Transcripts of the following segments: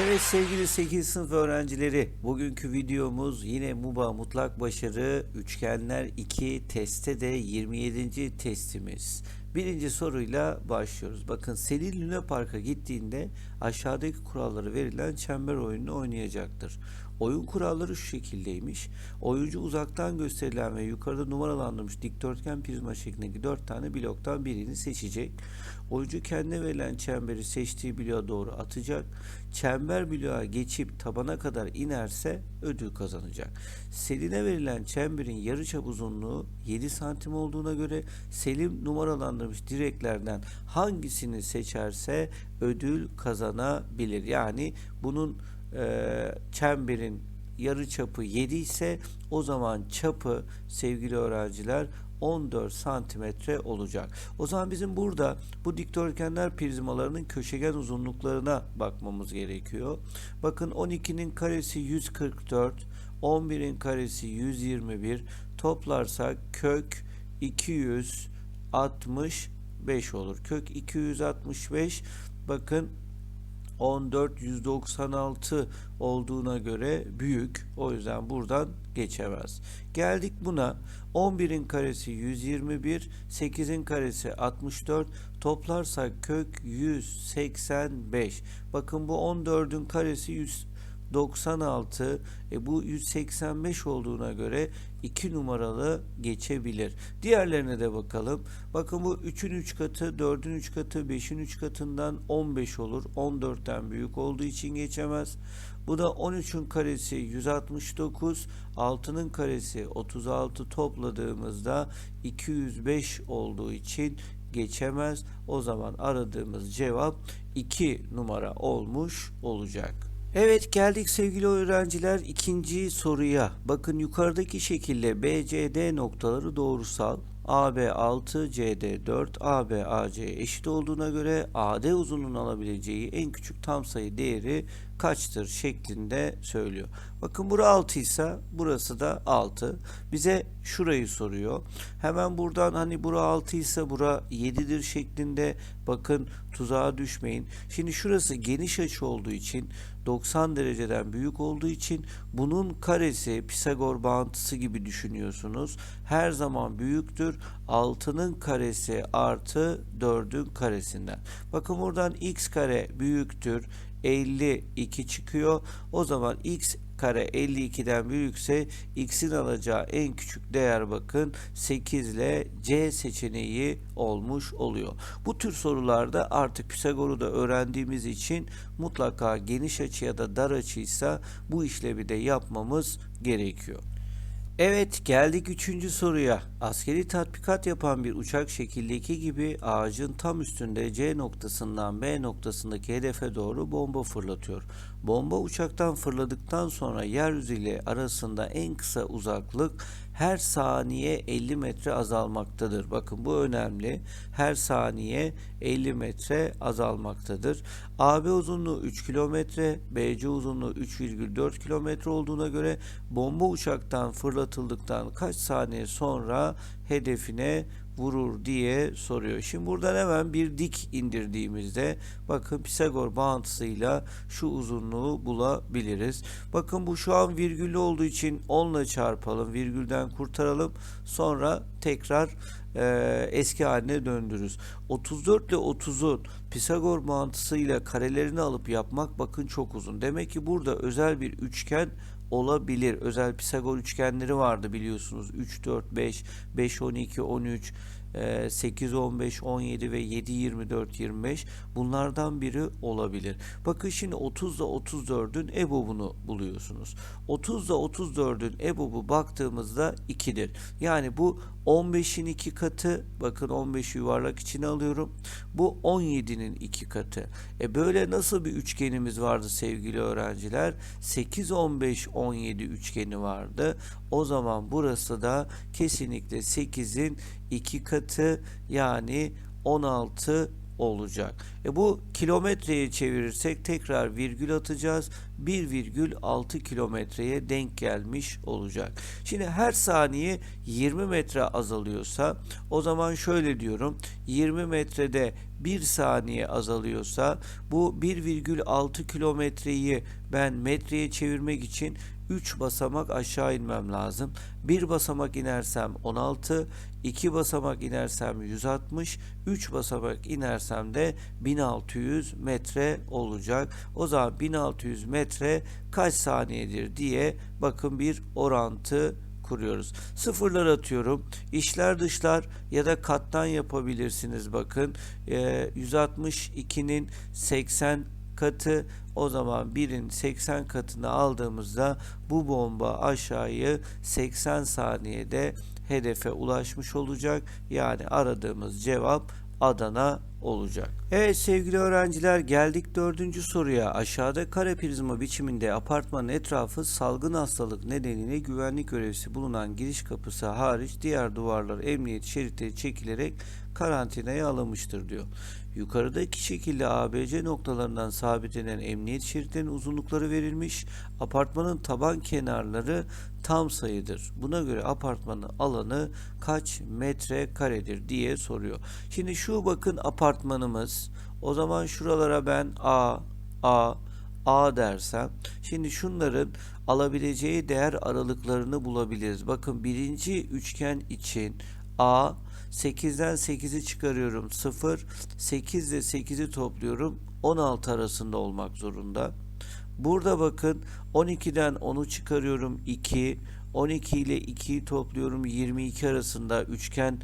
Evet sevgili 8 sınıf öğrencileri bugünkü videomuz yine MUBA mutlak başarı üçgenler 2 testte de 27. testimiz. Birinci soruyla başlıyoruz. Bakın Selin Luna Park'a gittiğinde aşağıdaki kuralları verilen çember oyununu oynayacaktır. Oyun kuralları şu şekildeymiş. Oyuncu uzaktan gösterilen ve yukarıda numaralandırılmış dikdörtgen prizma şeklindeki 4 tane bloktan birini seçecek. Oyuncu kendine verilen çemberi seçtiği bloğa doğru atacak. Çember bloğa geçip tabana kadar inerse ödül kazanacak. Selin'e verilen çemberin yarıçap uzunluğu 7 santim olduğuna göre Selim numaralandırmış direklerden hangisini seçerse ödül kazanabilir. Yani bunun e, çemberin yarı çapı 7 ise o zaman çapı sevgili öğrenciler 14 santimetre olacak. O zaman bizim burada bu dikdörtgenler prizmalarının köşegen uzunluklarına bakmamız gerekiyor. Bakın 12'nin karesi 144, 11'in karesi 121 toplarsak kök 265 olur. Kök 265 bakın 14 196 olduğuna göre büyük. O yüzden buradan geçemez. Geldik buna. 11'in karesi 121, 8'in karesi 64. Toplarsak kök 185. Bakın bu 14'ün karesi 196. E bu 185 olduğuna göre 2 numaralı geçebilir. Diğerlerine de bakalım. Bakın bu 3'ün 3 katı, 4'ün 3 katı, 5'in 3 katından 15 olur. 14'ten büyük olduğu için geçemez. Bu da 13'ün karesi 169, 6'nın karesi 36 topladığımızda 205 olduğu için geçemez. O zaman aradığımız cevap 2 numara olmuş olacak. Evet geldik sevgili öğrenciler ikinci soruya. Bakın yukarıdaki şekilde BCD noktaları doğrusal. AB 6, CD 4, AB AC eşit olduğuna göre AD uzunluğunun alabileceği en küçük tam sayı değeri kaçtır şeklinde söylüyor. Bakın bura 6 ise burası da 6. Bize şurayı soruyor. Hemen buradan hani bura 6 ise bura 7'dir şeklinde bakın tuzağa düşmeyin. Şimdi şurası geniş açı olduğu için 90 dereceden büyük olduğu için bunun karesi Pisagor bağıntısı gibi düşünüyorsunuz. Her zaman büyüktür. 6'nın karesi artı 4'ün karesinden. Bakın buradan x kare büyüktür. 52 çıkıyor. O zaman x kare 52'den büyükse x'in alacağı en küçük değer bakın 8 ile C seçeneği olmuş oluyor. Bu tür sorularda artık Pisagor'u da öğrendiğimiz için mutlaka geniş açı ya da dar açıysa bu işlevi de yapmamız gerekiyor. Evet geldik üçüncü soruya. Askeri tatbikat yapan bir uçak şekildeki gibi ağacın tam üstünde C noktasından B noktasındaki hedefe doğru bomba fırlatıyor. Bomba uçaktan fırladıktan sonra yeryüzü ile arasında en kısa uzaklık her saniye 50 metre azalmaktadır. Bakın bu önemli. Her saniye 50 metre azalmaktadır. AB uzunluğu 3 kilometre, BC uzunluğu 3,4 kilometre olduğuna göre bomba uçaktan fırlatıldıktan kaç saniye sonra hedefine vurur diye soruyor. Şimdi buradan hemen bir dik indirdiğimizde bakın Pisagor bağıntısıyla şu uzunluğu bulabiliriz. Bakın bu şu an virgüllü olduğu için 10 ile çarpalım. Virgülden kurtaralım. Sonra tekrar e, eski haline döndürürüz. 34 ile 30'un Pisagor mantısıyla karelerini alıp yapmak bakın çok uzun. Demek ki burada özel bir üçgen olabilir. Özel Pisagor üçgenleri vardı biliyorsunuz. 3, 4, 5, 5, 12, 13, 8, 15, 17 ve 7, 24, 25 bunlardan biri olabilir. Bakın şimdi 30 ile 34'ün EBOB'unu buluyorsunuz. 30 ile 34'ün EBOB'u baktığımızda 2'dir. Yani bu 15'in 2 katı bakın 15'i yuvarlak içine alıyorum. Bu 17'nin 2 katı. E böyle nasıl bir üçgenimiz vardı sevgili öğrenciler? 8, 15, 17 üçgeni vardı. O zaman burası da kesinlikle 8'in 2 katı yani 16 olacak. E bu kilometreye çevirirsek tekrar virgül atacağız. 1,6 kilometreye denk gelmiş olacak. Şimdi her saniye 20 metre azalıyorsa o zaman şöyle diyorum. 20 metrede 1 saniye azalıyorsa bu 1,6 kilometreyi ben metreye çevirmek için 3 basamak aşağı inmem lazım. 1 basamak inersem 16, 2 basamak inersem 160, 3 basamak inersem de 1600 metre olacak. O zaman 1600 metre kaç saniyedir diye bakın bir orantı kuruyoruz. Sıfırlar atıyorum. İşler dışlar ya da kattan yapabilirsiniz bakın. Ee, 162'nin 80 katı o zaman 1'in 80 katını aldığımızda bu bomba aşağıyı 80 saniyede hedefe ulaşmış olacak. Yani aradığımız cevap Adana olacak. Evet sevgili öğrenciler geldik dördüncü soruya. Aşağıda kare prizma biçiminde apartmanın etrafı salgın hastalık nedeniyle güvenlik görevlisi bulunan giriş kapısı hariç diğer duvarlar emniyet şeritleri çekilerek karantinaya alınmıştır diyor. Yukarıdaki şekilde ABC noktalarından sabitlenen emniyet şeritlerinin uzunlukları verilmiş. Apartmanın taban kenarları tam sayıdır. Buna göre apartmanın alanı kaç metre karedir diye soruyor. Şimdi şu bakın apartmanımız. O zaman şuralara ben A, A, A dersem. Şimdi şunların alabileceği değer aralıklarını bulabiliriz. Bakın birinci üçgen için A 8'den 8'i çıkarıyorum 0. 8 ile 8'i topluyorum 16 arasında olmak zorunda. Burada bakın 12'den 10'u çıkarıyorum 2. 12 ile 2'yi topluyorum 22 arasında üçgen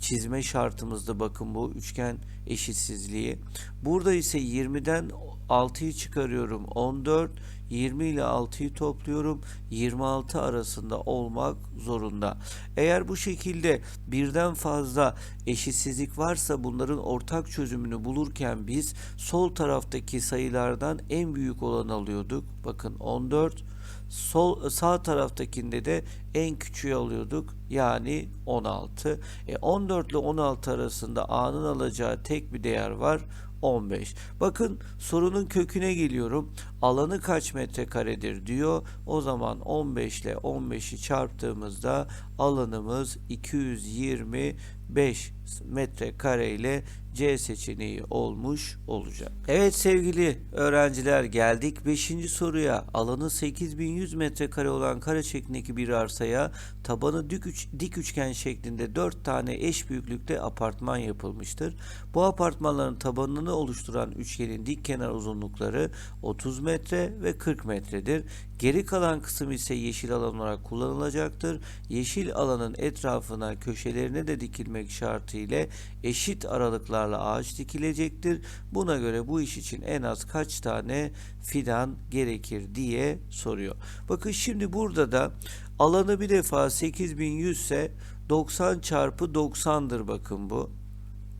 çizme şartımızda bakın bu üçgen eşitsizliği. Burada ise 20'den 6'yı çıkarıyorum 14. 20 ile 6'yı topluyorum 26 arasında olmak zorunda. Eğer bu şekilde birden fazla eşitsizlik varsa bunların ortak çözümünü bulurken biz sol taraftaki sayılardan en büyük olanı alıyorduk. Bakın 14 sol sağ taraftakinde de en küçüğü alıyorduk. Yani 16. E 14 ile 16 arasında A'nın alacağı tek bir değer var. 15. Bakın sorunun köküne geliyorum. Alanı kaç metrekaredir diyor. O zaman 15 ile 15'i çarptığımızda alanımız 225 metrekare ile C seçeneği olmuş olacak. Evet sevgili öğrenciler geldik 5. soruya. Alanı 8100 metrekare olan kare şeklindeki bir arsaya tabanı dik, üç, dik üçgen şeklinde 4 tane eş büyüklükte apartman yapılmıştır. Bu apartmanların tabanını oluşturan üçgenin dik kenar uzunlukları 30 metre ve 40 metredir. Geri kalan kısım ise yeşil alan olarak kullanılacaktır. Yeşil alanın etrafına köşelerine de dikilmek şartı ile eşit aralıklarla ağaç dikilecektir. Buna göre bu iş için en az kaç tane fidan gerekir diye soruyor. Bakın şimdi burada da alanı bir defa 8100 ise 90 çarpı 90'dır bakın bu.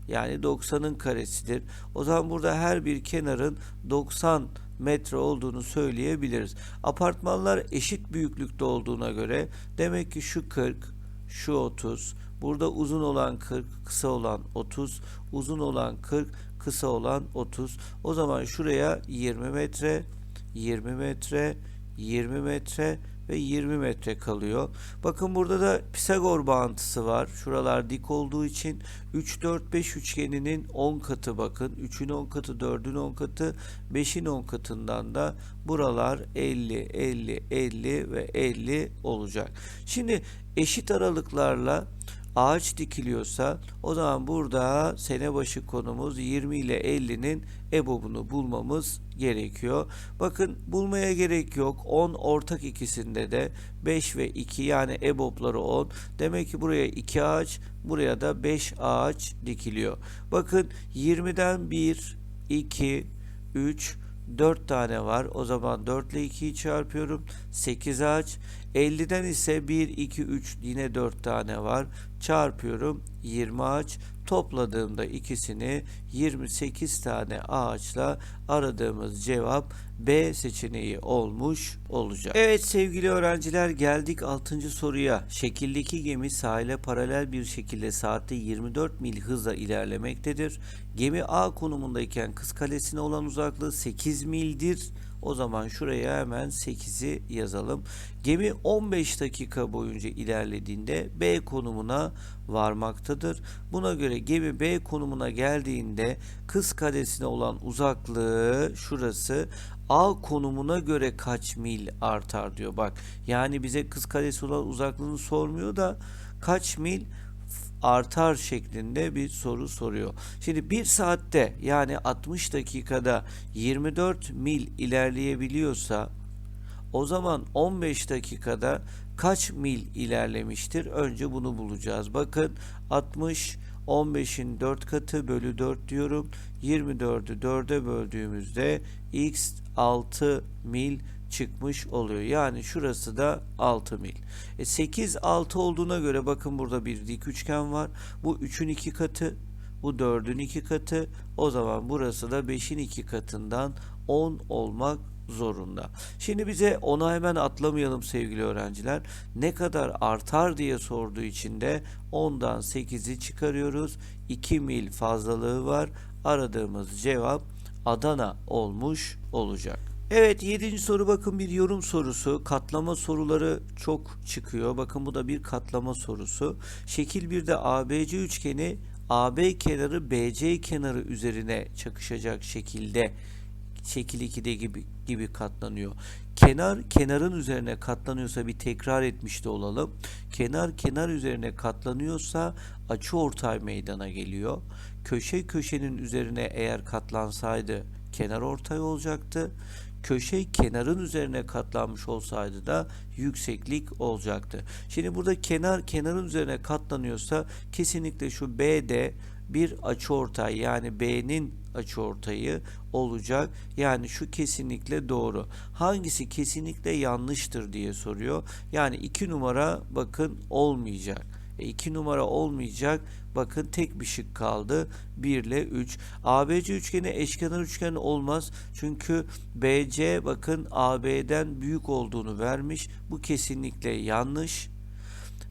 Yani 90'ın karesidir. O zaman burada her bir kenarın 90 metre olduğunu söyleyebiliriz. Apartmanlar eşit büyüklükte olduğuna göre demek ki şu 40, şu 30, burada uzun olan 40, kısa olan 30, uzun olan 40, kısa olan 30. O zaman şuraya 20 metre, 20 metre, 20 metre ve 20 metre kalıyor. Bakın burada da Pisagor bağıntısı var. Şuralar dik olduğu için 3 4 5 üçgeninin 10 katı bakın. 3'ün 10 katı, 4'ün 10 katı, 5'in 10 katından da buralar 50, 50, 50 ve 50 olacak. Şimdi eşit aralıklarla ağaç dikiliyorsa o zaman burada sene başı konumuz 20 ile 50'nin EBOB'unu bulmamız gerekiyor. Bakın bulmaya gerek yok. 10 ortak ikisinde de 5 ve 2 yani EBOB'ları 10. Demek ki buraya 2 ağaç, buraya da 5 ağaç dikiliyor. Bakın 20'den 1, 2, 3, 4 tane var. O zaman 4 ile 2'yi çarpıyorum. 8 ağaç. 50'den ise 1, 2, 3 yine 4 tane var. Çarpıyorum. 20 ağaç. Topladığımda ikisini 28 tane ağaçla aradığımız cevap B seçeneği olmuş olacak. Evet sevgili öğrenciler geldik 6. soruya. Şekildeki gemi sahile paralel bir şekilde saatte 24 mil hızla ilerlemektedir. Gemi A konumundayken Kız Kalesi'ne olan uzaklığı 8 mildir. O zaman şuraya hemen 8'i yazalım. Gemi 15 dakika boyunca ilerlediğinde B konumuna varmaktadır. Buna göre gemi B konumuna geldiğinde kız kalesine olan uzaklığı şurası A konumuna göre kaç mil artar diyor. Bak yani bize kız kalesi olan uzaklığını sormuyor da kaç mil artar şeklinde bir soru soruyor. Şimdi bir saatte yani 60 dakikada 24 mil ilerleyebiliyorsa o zaman 15 dakikada kaç mil ilerlemiştir? Önce bunu bulacağız. Bakın 60 15'in 4 katı bölü 4 diyorum. 24'ü 4'e böldüğümüzde x 6 mil çıkmış oluyor. Yani şurası da 6 mil. E 8 6 olduğuna göre bakın burada bir dik üçgen var. Bu 3'ün 2 katı. Bu 4'ün 2 katı. O zaman burası da 5'in 2 katından 10 olmak zorunda. Şimdi bize ona hemen atlamayalım sevgili öğrenciler. Ne kadar artar diye sorduğu için de 10'dan 8'i çıkarıyoruz. 2 mil fazlalığı var. Aradığımız cevap Adana olmuş olacak. Evet 7. soru bakın bir yorum sorusu. Katlama soruları çok çıkıyor. Bakın bu da bir katlama sorusu. Şekil 1'de ABC üçgeni AB kenarı BC kenarı üzerine çakışacak şekilde şekil 2'de gibi gibi katlanıyor. Kenar kenarın üzerine katlanıyorsa bir tekrar etmiş de olalım. Kenar kenar üzerine katlanıyorsa açı ortay meydana geliyor. Köşe köşenin üzerine eğer katlansaydı kenar ortay olacaktı. Köşe kenarın üzerine katlanmış olsaydı da yükseklik olacaktı. Şimdi burada kenar kenarın üzerine katlanıyorsa kesinlikle şu BD bir açıortay yani B'nin açıortayı olacak. Yani şu kesinlikle doğru. Hangisi kesinlikle yanlıştır diye soruyor. Yani 2 numara bakın olmayacak. 2 e, numara olmayacak. Bakın tek bir şık kaldı. 1 ile 3. ABC üçgeni eşkenar üçgen olmaz. Çünkü BC bakın AB'den büyük olduğunu vermiş. Bu kesinlikle yanlış.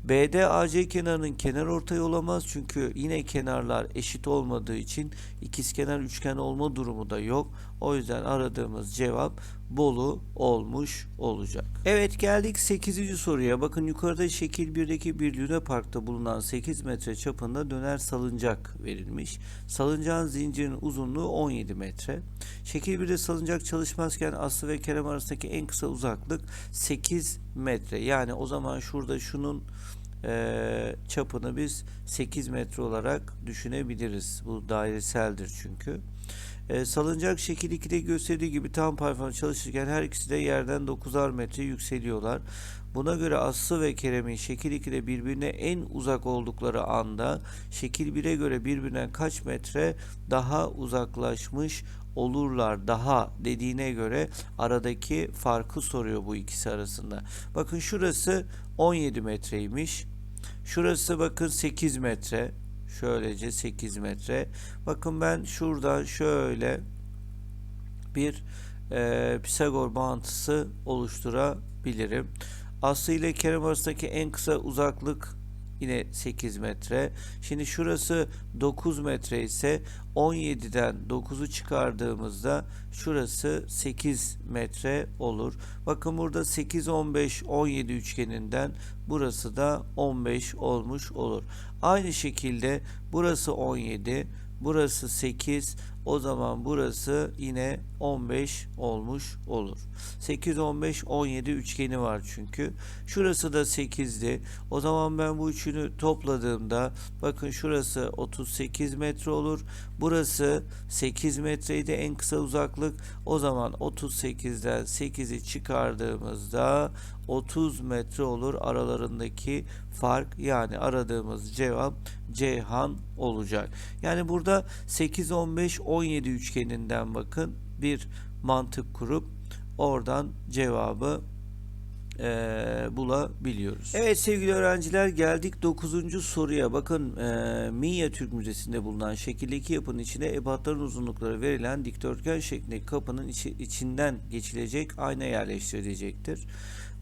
BD AC kenarının kenar ortay olamaz çünkü yine kenarlar eşit olmadığı için ikizkenar üçgen olma durumu da yok. O yüzden aradığımız cevap Bolu olmuş olacak. Evet geldik 8. soruya. Bakın yukarıda şekil 1'deki bir Luna Park'ta bulunan 8 metre çapında döner salıncak verilmiş. Salıncağın zincirinin uzunluğu 17 metre. Şekil 1'de salıncak çalışmazken Aslı ve Kerem arasındaki en kısa uzaklık 8 metre. Yani o zaman şurada şunun e, çapını biz 8 metre olarak düşünebiliriz. Bu daireseldir çünkü. E, salıncak şekil 2'de gösterdiği gibi tam performans çalışırken her ikisi de yerden 9'ar metre yükseliyorlar. Buna göre Aslı ve Kerem'in şekil 2'de birbirine en uzak oldukları anda şekil 1'e göre birbirinden kaç metre daha uzaklaşmış olurlar daha dediğine göre aradaki farkı soruyor bu ikisi arasında. Bakın şurası 17 metreymiş. Şurası bakın 8 metre. Şöylece 8 metre. Bakın ben şuradan şöyle bir e, Pisagor bağıntısı oluşturabilirim. Aslı ile Kerem arasındaki en kısa uzaklık yine 8 metre. Şimdi şurası 9 metre ise 17'den 9'u çıkardığımızda şurası 8 metre olur. Bakın burada 8 15 17 üçgeninden burası da 15 olmuş olur. Aynı şekilde burası 17 Burası 8. O zaman burası yine 15 olmuş olur. 8, 15, 17 üçgeni var çünkü. Şurası da 8'di. O zaman ben bu üçünü topladığımda bakın şurası 38 metre olur. Burası 8 metreydi en kısa uzaklık. O zaman 38'den 8'i çıkardığımızda 30 metre olur aralarındaki fark yani aradığımız cevap Ceyhan olacak. Yani burada 8 15 17 üçgeninden bakın bir mantık kurup oradan cevabı e, bulabiliyoruz. Evet sevgili öğrenciler geldik 9. soruya. Bakın e, Minya Türk Müzesi'nde bulunan şekildeki yapının içine ebatların uzunlukları verilen dikdörtgen şeklindeki kapının içi, içinden geçilecek ayna yerleştirilecektir.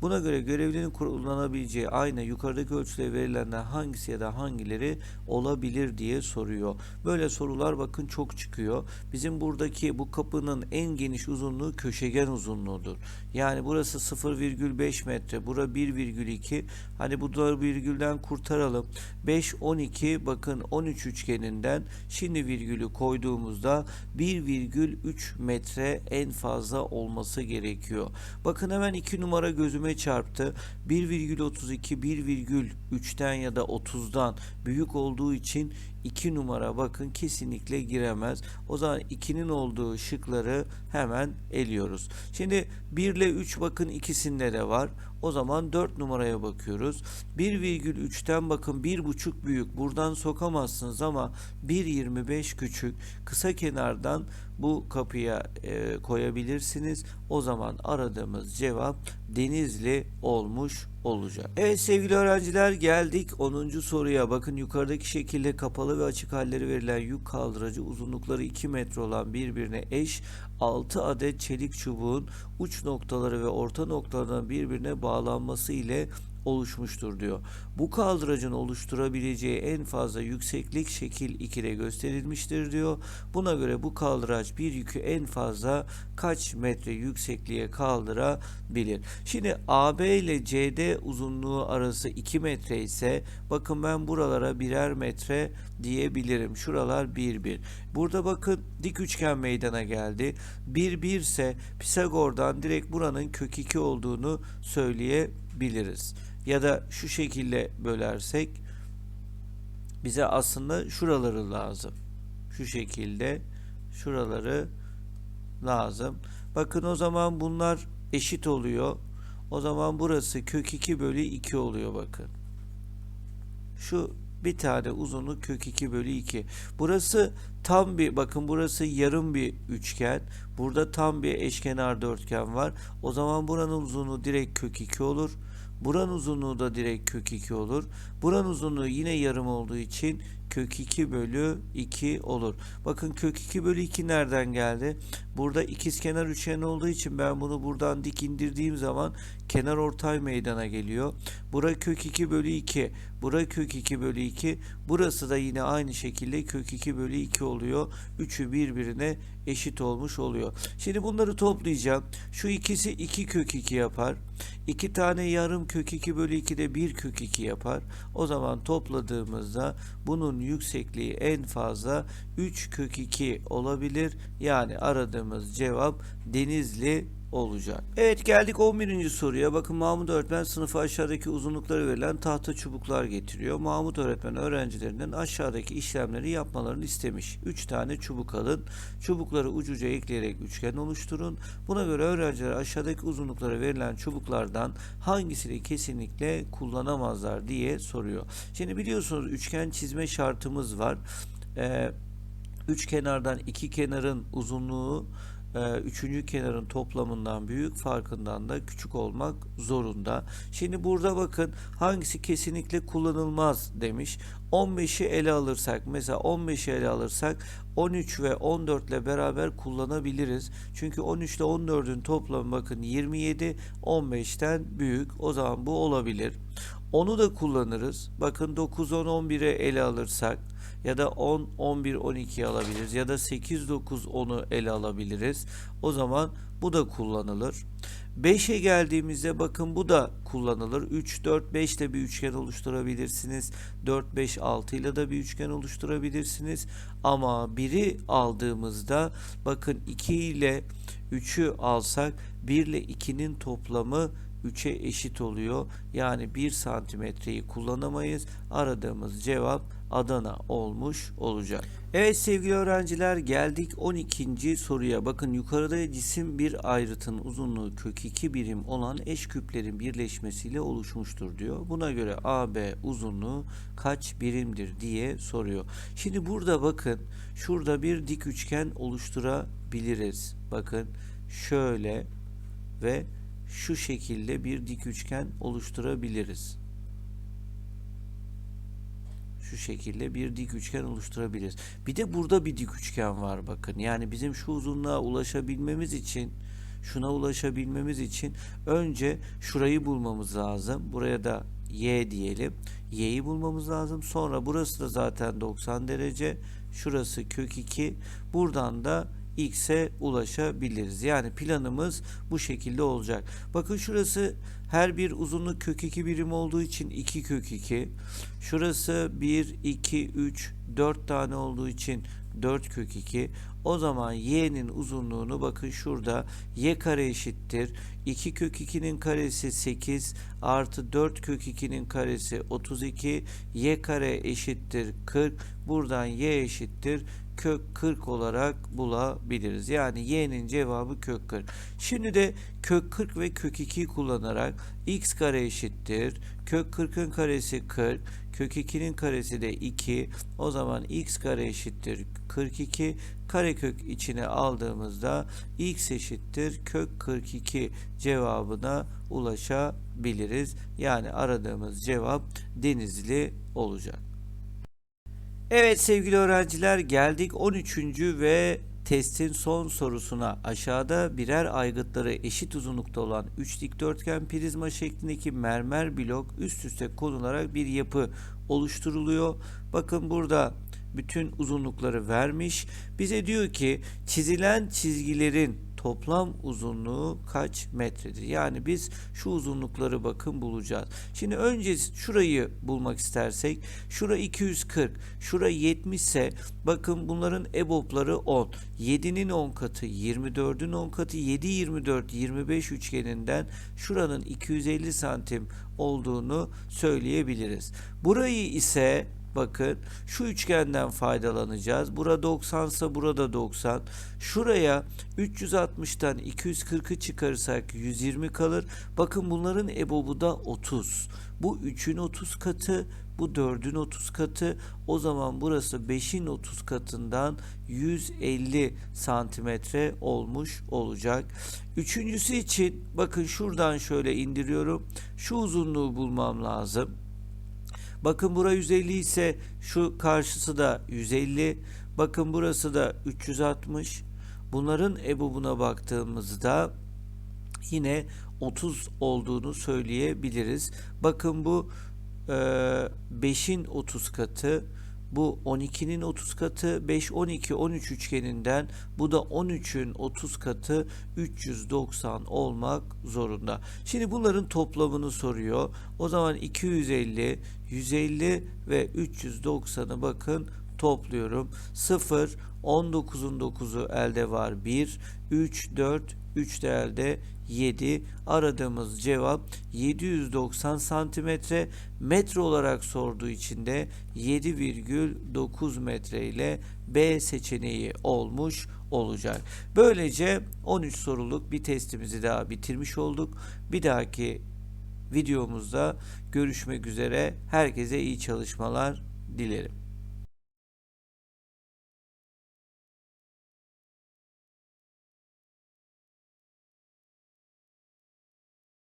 Buna göre görevlinin kullanabileceği ayna yukarıdaki ölçüde verilenler hangisi ya da hangileri olabilir diye soruyor. Böyle sorular bakın çok çıkıyor. Bizim buradaki bu kapının en geniş uzunluğu köşegen uzunluğudur. Yani burası 0,5 metre, bura 1,2. Hani bu da virgülden kurtaralım. 5, 12 bakın 13 üçgeninden şimdi virgülü koyduğumuzda 1,3 metre en fazla olması gerekiyor. Bakın hemen 2 numara gözüme çarptı. 1,32 1,3'ten ya da 30'dan büyük olduğu için 2 numara bakın kesinlikle giremez. O zaman 2'nin olduğu şıkları hemen eliyoruz. Şimdi 1 ile 3 bakın ikisinde de var. O zaman 4 numaraya bakıyoruz. 1,3'ten bakın 1,5 büyük. Buradan sokamazsınız ama 1,25 küçük. Kısa kenardan bu kapıya e, koyabilirsiniz. O zaman aradığımız cevap Denizli olmuş olacak. Evet sevgili öğrenciler geldik 10. soruya. Bakın yukarıdaki şekilde kapalı ve açık halleri verilen yük kaldıracı uzunlukları 2 metre olan birbirine eş 6 adet çelik çubuğun uç noktaları ve orta noktalarına birbirine bağlanması ile oluşmuştur diyor. Bu kaldıracın oluşturabileceği en fazla yükseklik şekil 2'de gösterilmiştir diyor. Buna göre bu kaldıraç bir yükü en fazla kaç metre yüksekliğe kaldırabilir? Şimdi AB ile CD uzunluğu arası 2 metre ise bakın ben buralara birer metre diyebilirim. Şuralar 1 1. Burada bakın dik üçgen meydana geldi. 1 1 ise Pisagor'dan direkt buranın kök 2 olduğunu söyleyebiliriz ya da şu şekilde bölersek bize aslında şuraları lazım. Şu şekilde şuraları lazım. Bakın o zaman bunlar eşit oluyor. O zaman burası kök 2 bölü 2 oluyor bakın. Şu bir tane uzunluk kök 2 bölü 2. Burası tam bir bakın burası yarım bir üçgen. Burada tam bir eşkenar dörtgen var. O zaman buranın uzunluğu direkt kök 2 olur. Buranın uzunluğu da direkt kök 2 olur. Buranın uzunluğu yine yarım olduğu için kök 2 bölü 2 olur. Bakın kök 2 bölü 2 nereden geldi? Burada ikizkenar üçgen olduğu için ben bunu buradan dik indirdiğim zaman kenar ortay meydana geliyor. Bura kök 2 bölü 2. Bura kök 2 bölü 2. Burası da yine aynı şekilde kök 2 bölü 2 oluyor. Üçü birbirine eşit olmuş oluyor. Şimdi bunları toplayacağım. Şu ikisi 2 kök 2 yapar. 2 tane yarım kök 2 bölü 2 de 1 kök 2 yapar. O zaman topladığımızda bunun yüksekliği en fazla 3 kök 2 olabilir. Yani aradığımız cevap Denizli olacak. Evet geldik 11. soruya. Bakın Mahmut öğretmen sınıfa aşağıdaki uzunlukları verilen tahta çubuklar getiriyor. Mahmut öğretmen öğrencilerinden aşağıdaki işlemleri yapmalarını istemiş. 3 tane çubuk alın. Çubukları ucuca ekleyerek üçgen oluşturun. Buna göre öğrenciler aşağıdaki uzunluklara verilen çubuklardan hangisini kesinlikle kullanamazlar diye soruyor. Şimdi biliyorsunuz üçgen çizme şartımız var. Ee, üç kenardan iki kenarın uzunluğu e, üçüncü kenarın toplamından büyük farkından da küçük olmak zorunda. Şimdi burada bakın hangisi kesinlikle kullanılmaz demiş. 15'i ele alırsak mesela 15'i ele alırsak 13 ve 14 ile beraber kullanabiliriz. Çünkü 13 ile 14'ün toplamı bakın 27 15'ten büyük. O zaman bu olabilir. Onu da kullanırız. Bakın 9 10 11'e ele alırsak ya da 10, 11, 12 alabiliriz ya da 8, 9, 10'u ele alabiliriz. O zaman bu da kullanılır. 5'e geldiğimizde bakın bu da kullanılır. 3, 4, 5 ile bir üçgen oluşturabilirsiniz. 4, 5, 6 ile de bir üçgen oluşturabilirsiniz. Ama 1'i aldığımızda bakın 2 ile 3'ü alsak 1 ile 2'nin toplamı 3'e eşit oluyor. Yani 1 santimetreyi kullanamayız. Aradığımız cevap Adana olmuş olacak. Evet sevgili öğrenciler geldik 12. soruya. Bakın yukarıda cisim bir ayrıtın uzunluğu kök 2 birim olan eş küplerin birleşmesiyle oluşmuştur diyor. Buna göre AB uzunluğu kaç birimdir diye soruyor. Şimdi burada bakın şurada bir dik üçgen oluşturabiliriz. Bakın şöyle ve şu şekilde bir dik üçgen oluşturabiliriz. Şu şekilde bir dik üçgen oluşturabiliriz. Bir de burada bir dik üçgen var bakın. Yani bizim şu uzunluğa ulaşabilmemiz için şuna ulaşabilmemiz için önce şurayı bulmamız lazım. Buraya da y diyelim. y'yi bulmamız lazım. Sonra burası da zaten 90 derece. Şurası kök 2. Buradan da x'e ulaşabiliriz. Yani planımız bu şekilde olacak. Bakın şurası her bir uzunluk kök 2 birim olduğu için 2 kök 2. Şurası 1, 2, 3, 4 tane olduğu için 4 kök 2. O zaman y'nin uzunluğunu bakın şurada y kare eşittir. 2 kök 2'nin karesi 8 artı 4 kök 2'nin karesi 32. y kare eşittir 40. Buradan y eşittir kök 40 olarak bulabiliriz. Yani y'nin cevabı kök 40. Şimdi de kök 40 ve kök 2'yi kullanarak x kare eşittir. Kök 40'ın karesi 40. Kök 2'nin karesi de 2. O zaman x kare eşittir 42. Karekök içine aldığımızda x eşittir kök 42 cevabına ulaşabiliriz. Yani aradığımız cevap Denizli olacak. Evet sevgili öğrenciler geldik 13. ve testin son sorusuna. Aşağıda birer aygıtları eşit uzunlukta olan 3 dikdörtgen prizma şeklindeki mermer blok üst üste konularak bir yapı oluşturuluyor. Bakın burada bütün uzunlukları vermiş. Bize diyor ki çizilen çizgilerin toplam uzunluğu kaç metredir? Yani biz şu uzunlukları bakın bulacağız. Şimdi önce şurayı bulmak istersek şura 240, şura 70 ise bakın bunların EBOB'ları 10. 7'nin 10 katı, 24'ün 10 katı, 7, 24, 25 üçgeninden şuranın 250 santim olduğunu söyleyebiliriz. Burayı ise Bakın şu üçgenden faydalanacağız. Burada 90 ise burada 90. Şuraya 360'tan 240'ı çıkarırsak 120 kalır. Bakın bunların ebobu da 30. Bu 3'ün 30 katı, bu 4'ün 30 katı. O zaman burası 5'in 30 katından 150 santimetre olmuş olacak. Üçüncüsü için bakın şuradan şöyle indiriyorum. Şu uzunluğu bulmam lazım. Bakın bura 150 ise şu karşısı da 150. Bakın burası da 360. Bunların ebobuna baktığımızda yine 30 olduğunu söyleyebiliriz. Bakın bu 5'in 30 katı. Bu 12'nin 30 katı 5 12 13 üçgeninden bu da 13'ün 30 katı 390 olmak zorunda. Şimdi bunların toplamını soruyor. O zaman 250, 150 ve 390'ı bakın topluyorum. 0 19'un 9'u elde var 1 3 4 3 de elde 7 aradığımız cevap 790 santimetre metre olarak sorduğu için de 7,9 metre ile B seçeneği olmuş olacak. Böylece 13 soruluk bir testimizi daha bitirmiş olduk. Bir dahaki videomuzda görüşmek üzere. Herkese iyi çalışmalar dilerim.